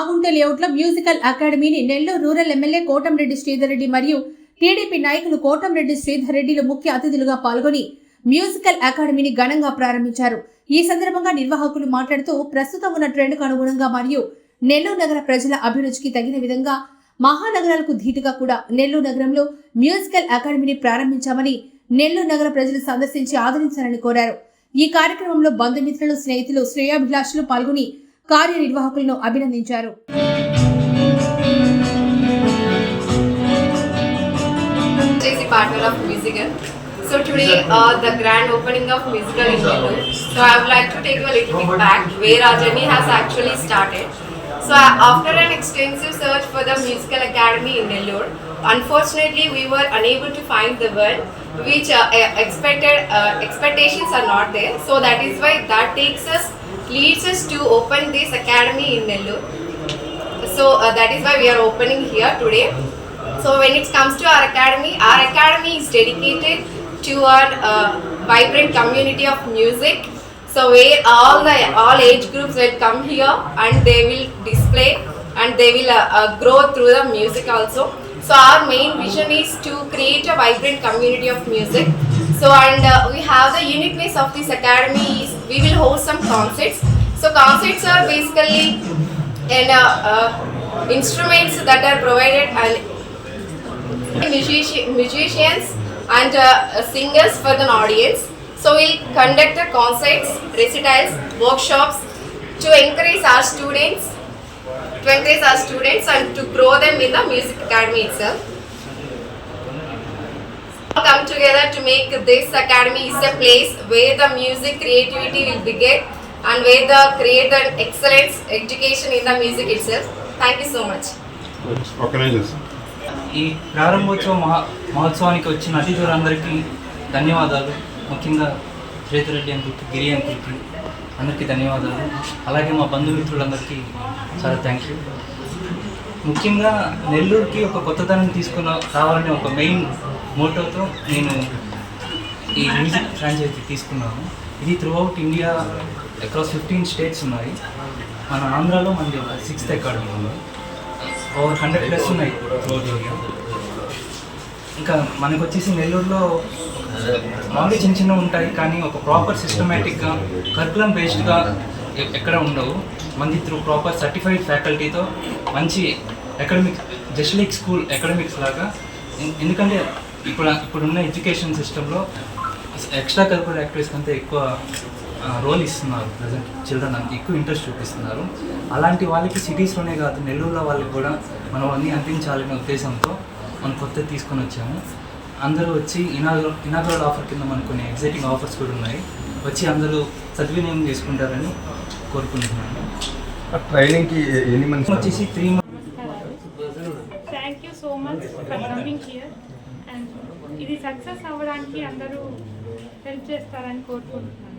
మాగుంట లేఅవుట్లో మ్యూజికల్ అకాడమీని Nellore rural MLA Kotamreddy Sridhar Reddy మరియు టీడీపీ నాయకులు కోటంరెడ్డి శ్రీధర్రెడ్డిలు ముఖ్య అతిథులుగా పాల్గొని మ్యూజికల్ అకాడమీని ఘనంగా ప్రారంభించారు. ఈ సందర్భంగా నిర్వాహకులు మాట్లాడుతూ ప్రస్తుతం ఉన్న ట్రెండ్కు అనుగుణంగా మరియు నెల్లూరు నగర ప్రజల అభిరుచికి తగిన విధంగా మహానగరాలకు ధీటుగా కూడా నెల్లూరు నగరంలో మ్యూజికల్ అకాడమీని ప్రారంభించామని నెల్లూరు నగర ప్రజలు సందర్శించి ఆదరించాలని కోరారు. ఈ కార్యక్రమంలో బంధుమిత్రులు స్నేహితులు శ్రేయాభిలాషులు పాల్గొని కార్యనిర్వాహకులను అభినందించారు is a partner of Musical. So today, uh, the grand opening of Musical in Nellore. So I would like to take you a little bit back where our journey has actually started. So uh, after an extensive search for the Musical Academy in Nellore, unfortunately we were unable to find the one which uh, uh, expected uh, expectations are not there. So that is why that takes us leads us to open this academy in Nellore. So uh, that is why we are opening here today. So when it comes to our academy, our academy is dedicated to our uh, vibrant community of music. So where all the all age groups will come here and they will display and they will uh, uh, grow through the music also. So our main vision is to create a vibrant community of music. So and uh, we have the uniqueness of this academy is we will host some concerts. So concerts are basically and uh, uh, instruments that are provided and musician, musicians and uh, singers for the audience. So we'll conduct the concerts, recitals, workshops to encourage our students, to encourage our students and to grow them in the music academy itself. All Come together to make this academy is a place where the music creativity will begin and where the create the excellence education in the music itself. Thank you so much. Organisers ఈ ప్రారంభోత్సవ మహా మహోత్సవానికి వచ్చిన అతిథులందరికీ ధన్యవాదాలు ముఖ్యంగా శ్రీధరెడ్డి అంకుల్కి గిరి అంకుల్కి అందరికీ ధన్యవాదాలు అలాగే మా బంధుమిత్రులందరికీ చాలా థ్యాంక్ యూ ముఖ్యంగా నెల్లూరుకి ఒక కొత్తదనం తీసుకున్న రావాలనే ఒక మెయిన్ మోటోతో నేను ఈ మ్యూజిక్ ఫ్రాంచైజీ తీసుకున్నాను. ఇది throughout India across fifteen states ఉన్నాయి. మన ఆంధ్రాలో మనది సిక్స్త్ అకాడమీ ఉంది. ఓవర్ హండ్రెడ్ ప్లస్ ఉన్నాయి త్రూఅవుట్ ఇండియా ఇంకా మనకు వచ్చేసి నెల్లూరులో మామూలు చిన్న చిన్న ఉంటాయి కానీ ఒక ప్రాపర్ సిస్టమేటిక్గా కరికులం బేస్డ్గా ఎక్కడ ఉండవు. మంది త్రూ ప్రాపర్ సర్టిఫైడ్ ఫ్యాకల్టీతో మంచి academic just like school academics లాగా ఎందుకంటే ఇప్పుడు ఇప్పుడున్న ఎడ్యుకేషన్ సిస్టంలో ఎక్స్ట్రా కరికులర్ యాక్టివిటీస్ కంటే ఎక్కువ రోల్ ఇస్తున్నారు ప్రజెంట్ చిల్డ్రన్ అంత ఎక్కువ ఇంట్రెస్ట్ చూపిస్తున్నారు. అలాంటి వాళ్ళకి సిటీస్లోనే కాదు నెల్లూరులో వాళ్ళకి కూడా మనం అన్నీ అందించాలనే ఉద్దేశంతో మనం కొత్త తీసుకొని వచ్చాము. అందరూ వచ్చి ఇనాగరల్ ఇనాగరల్ ఆఫర్ కింద మనకు కొన్ని ఎగ్జైటింగ్ ఆఫర్స్ కూడా ఉన్నాయి. వచ్చి అందరూ సద్వినియోగం చేసుకుంటారని కోరుకుంటున్నాను. ట్రైనింగ్కి ఎన్ని మంత్స్ వచ్చేసి three thank you so much for coming here and ఇది సక్సెస్ అవ్వడానికి అందరూ హెల్ప్ చేస్తారని కోరుకుంటున్నాను.